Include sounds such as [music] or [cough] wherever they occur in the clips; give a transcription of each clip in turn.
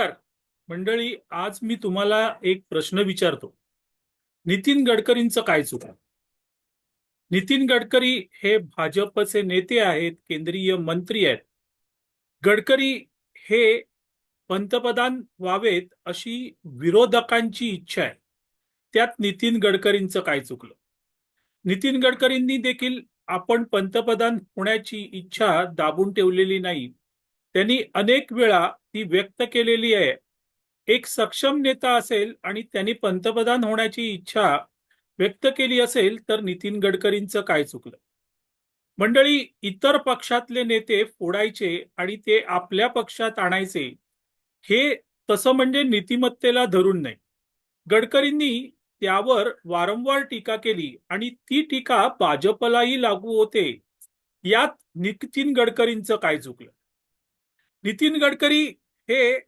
नमस्कार. मंडळी आज मी तुम्हाला एक प्रश्न विचारतो. नितीन गडकरींचं काय चुकलं नितीन गडकरी हे भाजपचे नेते आहेत केंद्रीय मंत्री आहेत. गडकरी हे पंतप्रधान व्हावेत अशी विरोधकांची इच्छा आहे. त्यात नितीन गडकरींचं काय चुकलं? नितीन गडकरींनी देखील आपण पंतप्रधान होण्याची इच्छा दाबून ठेवलेली नाही. त्यांनी अनेक वेळा ती व्यक्त केलेली आहे. एक सक्षम नेता असेल आणि त्यांनी पंतप्रधान होण्याची इच्छा व्यक्त केली असेल तर नितीन गडकरींचं काय चुकलं? मंडळी इतर पक्षातले नेते फोडायचे आणि ते आपल्या पक्षात आणायचे हे तसं म्हणजे नीतिमत्तेला धरून नाही. गडकरींनी त्यावर वारंवार टीका केली आणि ती टीका भाजपलाही लागू होते. यात नितीन गडकरींचं काय चुकलं? नितीन गडकरी हे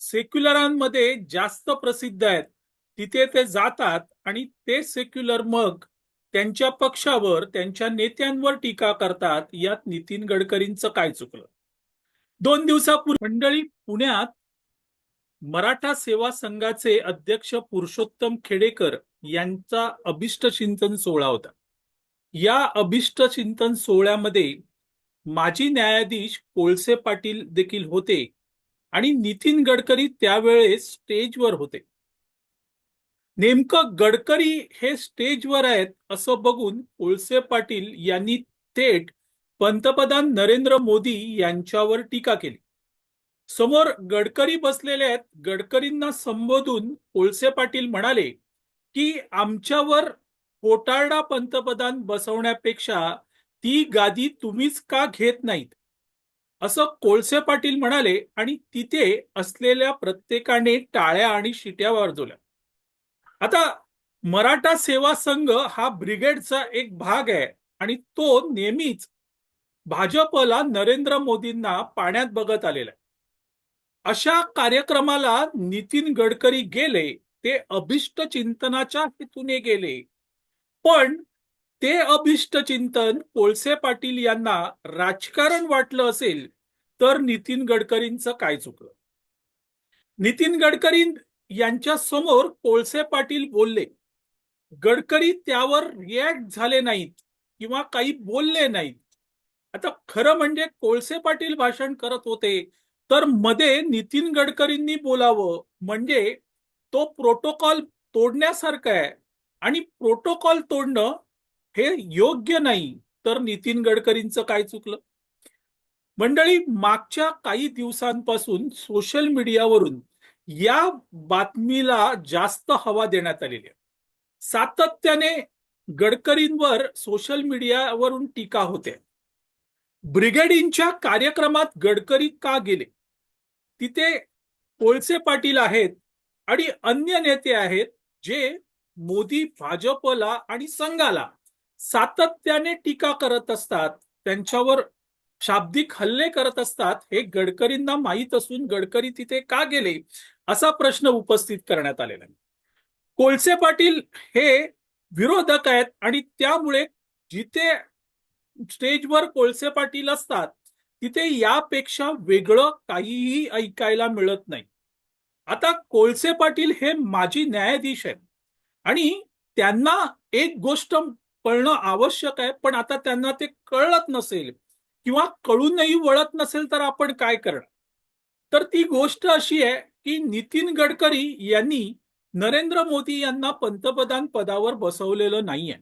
सेक्युलरांमध्ये जास्त प्रसिद्ध आहेत. तिथे ते जातात आणि ते सेक्युलर मग त्यांच्या पक्षावर त्यांच्या नेत्यांवर टीका करतात यात नितीन गडकरींचं काय चुकलं? दोन दिवसापूर्वी मंडळी पुण्यात मराठा सेवा संघाचे अध्यक्ष पुरुषोत्तम खेडेकर यांचा अभिष्ट चिंतन सोहळा होता. या अभिष्ट चिंतन सोहळ्यामध्ये माजी न्यायाधीश कोळसे पाटील देखील होते. आणि नितीन गडकरी त्यावेळेस स्टेजवर होते. नेमकं गडकरी हे स्टेजवर आहेत असं बघून कोळसे पाटील यांनी थेट पंतप्रधान नरेंद्र मोदी यांच्यावर टीका केली. समोर गडकरी बसलेले आहेत. गडकरींना संबोधून कोळसे पाटील म्हणाले की आमच्यावर कोटारडा पंतप्रधान बसवण्यापेक्षा ती गादी तुम्हीच का घेत नाहीत? असं कोळसे पाटील म्हणाले आणि तिथे असलेल्या प्रत्येकाने टाळ्या आणि शिट्या वाजवल्या. आता मराठा सेवा संघ हा ब्रिगेडचा एक भाग आहे आणि तो नेहमीच भाजपला नरेंद्र मोदींना पाण्यात बघत आलेला आहे. अशा कार्यक्रमाला नितीन गडकरी गेले ते अभिष्ट चिंतनाच्या हेतूने गेले. पण ते अभिष्ट चिंतन कोळसे पाटील यांना राजकारण वाटलं असेल तर नितीन गडकरींचं काय चुकलं? नितीन गडकरी यांच्या समोर कोळसे पाटील बोलले गडकरी त्यावर रिॲक्ट झाले नाहीत किंवा काही बोलले नाहीत. आता खरं म्हणजे कोळसे पाटील भाषण करत होते तर मध्ये नितीन गडकरींनी बोलावं म्हणजे तो प्रोटोकॉल तोडण्यासारखं आहे आणि प्रोटोकॉल तोडणं हे योग्य नाही तर नितीन गडकरींचं काय चुकलं? मंडळी मागच्या काही दिवसांपासून सोशल मीडियावरून या बातमीला जास्त हवा देण्यात आलेली आहे. सातत्याने गडकरींवर सोशल मीडियावरून टीका होते. ब्रिगेडिंगच्या कार्यक्रमात गडकरी का गेले? तिथे कोळसे पाटील आहेत आणि अन्य नेते आहेत जे मोदी भाजपला आणि संघाला सातत्याने टीका करत असतात त्यांच्यावर शाब्दिक हल्ले करत असतात हे गडकरींना माहीत असून गडकरी तिथे का गेले असा प्रश्न उपस्थित करण्यात आलेला आहे. कोळसे पाटील हे विरोधक आहेत आणि त्यामुळे जिथे स्टेजवर कोळसे पाटील असतात तिथे यापेक्षा वेगळं काहीही ऐकायला मिळत नाही. आता कोळसे पाटील हे माजी न्यायाधीश आहेत आणि त्यांना एक गोष्ट कळणं आवश्यक आहे पण आता त्यांना ते कळत नसेल किंवा कळूनही वळत नसेल तर आपण काय करणार? तर ती गोष्ट अशी आहे की नितीन गडकरी यांनी नरेंद्र मोदी यांना पंतप्रधान पदावर बसवलेलं नाहीये.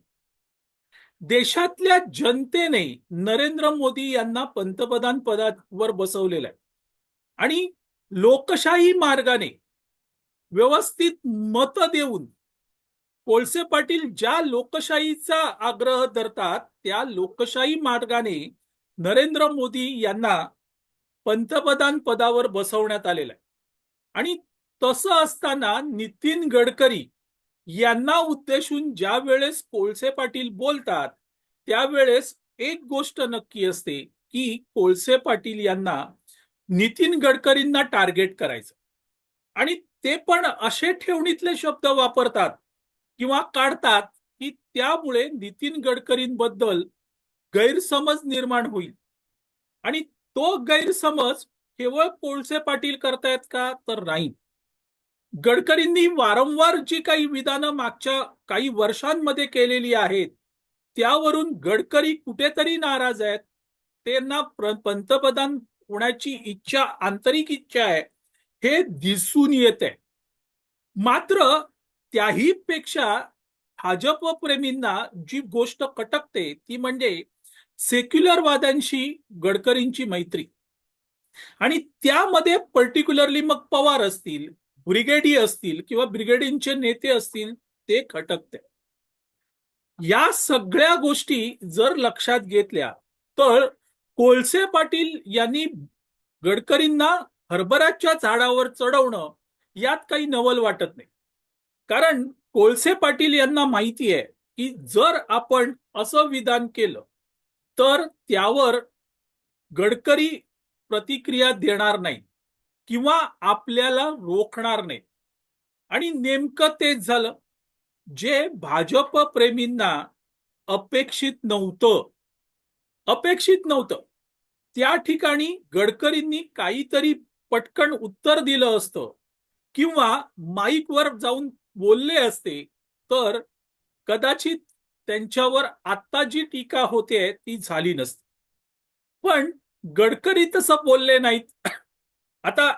देशातल्या जनतेने नरेंद्र मोदी यांना पंतप्रधान पदावर बसवलेलं आहे. आणि लोकशाही मार्गाने व्यवस्थित मत देऊन कोळसे पाटील ज्या लोकशाहीचा आग्रह धरतात त्या लोकशाही मार्गाने नरेंद्र मोदी यांना पंतप्रधान पदावर बसवण्यात आलेलं आहे. आणि तसं असताना नितीन गडकरी यांना उद्देशून ज्या वेळेस कोळसे पाटील बोलतात त्यावेळेस एक गोष्ट नक्की असते की कोळसे पाटील यांना नितीन गडकरींना टार्गेट करायचं. आणि ते पण असे ठेवणीतले शब्द वापरतात किंवा काढतात की त्यामुळे नितीन गडकरींबद्दल गैरसमज निर्माण होईल. आणि तो गैरसमज केवळ कोळसे पाटील करतायत का तर नाही. गडकरींनी वारंवार जी काही विधानं मागच्या काही वर्षांमध्ये केलेली आहेत त्यावरून गडकरी कुठेतरी नाराज आहेत. त्यांना पंतप्रधान होण्याची इच्छा आंतरिक इच्छा आहे हे दिसून येते मात्र त्याही पेक्षा भाजप प्रेमींना जी गोष्ट कटकते ती म्हणजे सेक्युलरवाद्यांशी गडकरींची मैत्री. आणि त्यामध्ये पर्टिक्युलरली मग पवार असतील ब्रिगेडी असतील किंवा ब्रिगेडींचे नेते असतील ते खटकते. या सगळ्या गोष्टी जर लक्षात घेतल्या तर कोळसे पाटील यांनी गडकरींना हरभराच्या झाडावर चढवणं यात काही नवल वाटत नाही. कारण कोळसे पाटील यांना माहिती आहे की जर आपण असं विधान केलं तर त्यावर गडकरी प्रतिक्रिया देणार नाही किंवा आपल्याला रोखणार नाही. आणि नेमकं तेच झालं. जे भाजप प्रेमींना अपेक्षित नव्हतं अपेक्षित नव्हतं. त्या ठिकाणी गडकरींनी काहीतरी पटकन उत्तर दिलं असतं किंवा माईकवर जाऊन बोलले असते तर कदाचित त्यांच्यावर आता जी टीका होते ती झाली नसती. पण गडकरी तसं बोलले नाहीत. [coughs] आता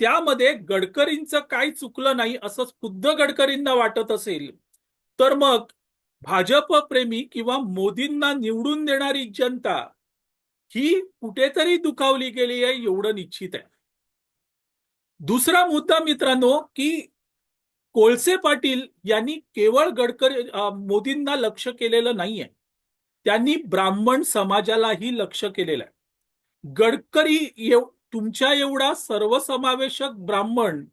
त्यामध्ये गडकरींचं काय चुकलं नाही असं खुद्द गडकरींना वाटत असेल तर मग भाजप प्रेमी किंवा मोदींना निवडून देणारी जनता ही कुठेतरी दुखावली गेली आहे एवढं निश्चित आहे. दुसरा मुद्दा मित्रांनो की कोळसे पाटील यांनी केवळ गडकरी मोदींना लक्ष केलेलं नाहीये. त्यांनी ब्राह्मण समाजालाही लक्ष केलेलं आहे. गडकरी एव तुमच्या एवढा सर्वसमावेशक ब्राह्मण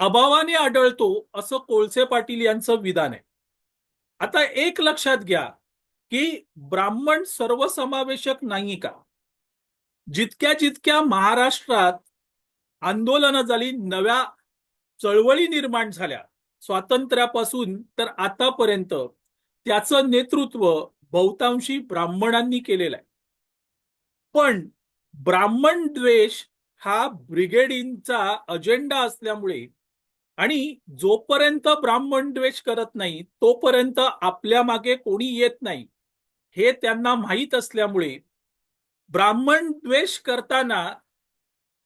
अभावाने आढळतो असं कोळसे पाटील यांचं विधान आहे. आता एक लक्षात घ्या की ब्राह्मण सर्वसमावेशक नाही का? जितक्या जितक्या महाराष्ट्रात आंदोलनं झाली नव्या चळवळी निर्माण झाल्या. स्वातंत्र्यापासून तर आतापर्यंत त्याचं नेतृत्व बहुतांशी ब्राह्मणांनी केलेलं आहे. पण ब्राह्मण द्वेष हा ब्रिगेडींचा अजेंडा असल्यामुळे आणि जोपर्यंत ब्राह्मण द्वेष करत नाही तोपर्यंत आपल्या मागे कोणी येत नाही हे त्यांना माहीत असल्यामुळे ब्राह्मण द्वेष करताना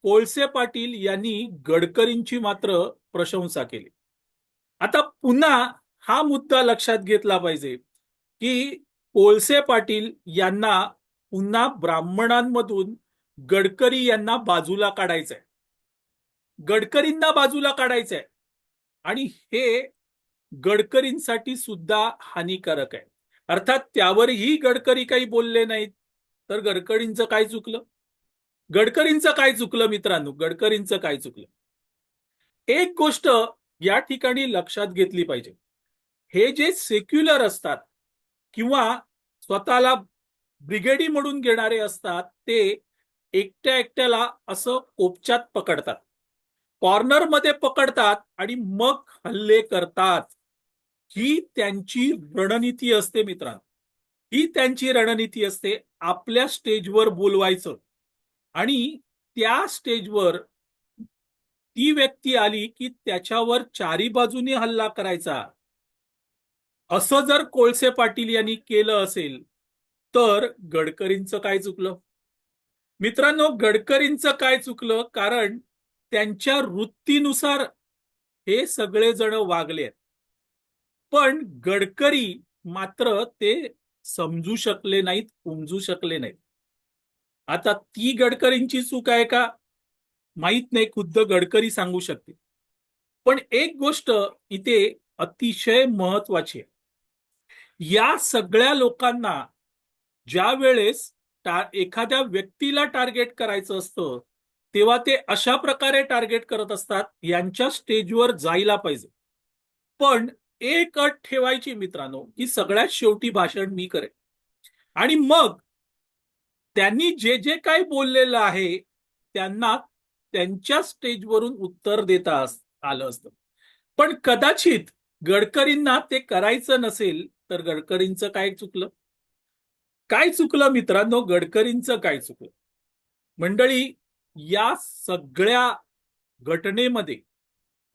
कोळसे पाटील यांनी गडकरींची मात्र प्रशंसा केली. आता पुन्हा हा मुद्दा लक्षात घेतला पाहिजे की कोळसे पाटील यांना पुन्हा ब्राह्मणांमधून गडकरी यांना बाजूला काढायचंय. गडकरींना बाजूला काढायचंय. आणि हे गडकरींसाठी सुद्धा हानिकारक आहे. अर्थात त्यावरही गडकरी काही बोलले नाहीत तर गडकरींचं काय चुकलं? गडकरींचं काय चुकलं मित्रांनो? गडकरींचं काय चुकलं? एक गोष्ट या ठिकाणी लक्षात घेतली पाहिजे. हे जे सेक्युलर असतात किंवा स्वतःला ब्रिगेडी म्हणून घेणारे असतात ते एकट्या एकट्याला असं कोपच्यात पकडतात. कॉर्नरमध्ये पकडतात आणि मग हल्ले करतात. ही त्यांची रणनीती असते मित्रांनो. ही त्यांची रणनीती असते आपल्या स्टेजवर बोलवायचं. आणि त्या स्टेजवर ती व्यक्ती आली की त्याच्यावर चारी बाजूनी हल्ला करायचा. असं जर कोळसे पाटील यांनी केलं असेल तर गडकरींचं काय चुकलं? मित्रांनो गडकरींचं काय चुकलं? कारण त्यांच्या वृत्तीनुसार हे सगळे जण वागले पण गडकरी मात्र ते समजू शकले नाहीत उमजू शकले नाहीत. आता ती गडकरींची चूक आहे का? माहीत नाही खुद्द गडकरी सांगू शकते. पण एक गोष्ट इथे अतिशय महत्वाची आहे. या सगळ्या लोकांना ज्या वेळेस एखाद्या व्यक्तीला टार्गेट करायचं असतं तेव्हा ते अशा प्रकारे टार्गेट करत असतात यांच्या स्टेजवर जायला पाहिजे. पण एक अट ठेवायची मित्रांनो की सगळ्यात शेवटी भाषण मी करेन. आणि मग त्यांनी जे जे काही बोललेलं आहे त्यांना त्यांच्या स्टेजवरून उत्तर देता आलं असतं. पण कदाचित गडकरींना ते करायचं नसेल तर गडकरींचं काय चुकलं? काय चुकलं मित्रांनो? गडकरींचं काय चुकलं? मंडळी या सगळ्या घटनेमध्ये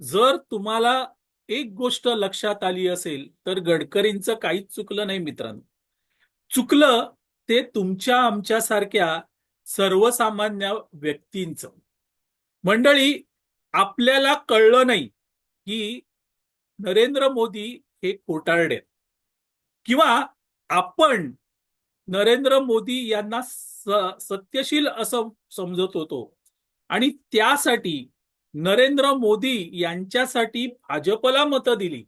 जर तुम्हाला एक गोष्ट लक्षात आली असेल तर गडकरींचं काहीच चुकलं नाही मित्रांनो. चुकलं ते तुमच्या आमच्यासारख्या सर्वसामान्य व्यक्तींचं. मंडळी आपल्याला कळलं नाही की नरेंद्र मोदी हे खोटारडे किंवा आपण नरेंद्र मोदी यांना स- सत्यशील असं समजत होतो आणि त्यासाठी नरेंद्र मोदी यांच्यासाठी भाजपला मतं दिली.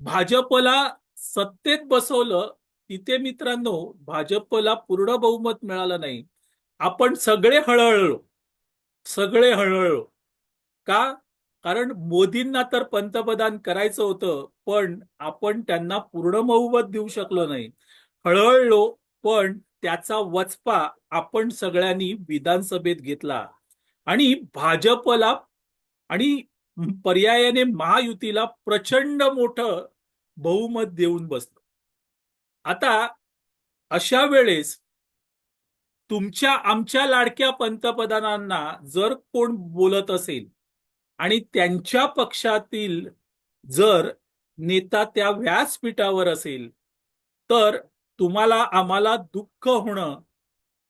भाजपला सत्तेत बसवलं तिथे मित्रांनो भाजपला पूर्ण बहुमत मिळालं नाही. आपण सगळे हळहळलो. सगळे हळहळलो का? कारण मोदींना तर पंतप्रधान करायचं होतं पण आपण त्यांना पूर्ण बहुमत देऊ शकलो नाही. हळहळलो पण त्याचा वचपा आपण सगळ्यांनी विधानसभेत घेतला. आणि भाजपला आणि पर्यायाने महायुतीला प्रचंड मोठं बहुमत देऊन बसलं. आता अशा वेळेस तुमच्या आमच्या लाडक्या पंतप्रधानांना जर कोण बोलत असेल आणि त्यांच्या पक्षातील जर नेता त्या व्यासपीठावर असेल तर तुम्हाला आम्हाला दुःख होणं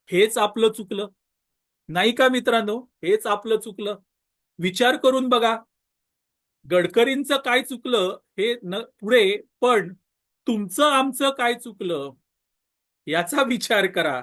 हेच आपलं चुकलं. नाही का मित्रांनो? हेच आपलं चुकलं. विचार करून बघा. गडकरींचं काय चुकलं हे न पुढे पण तुमचं आमचं काय चुकलं याचा विचार करा.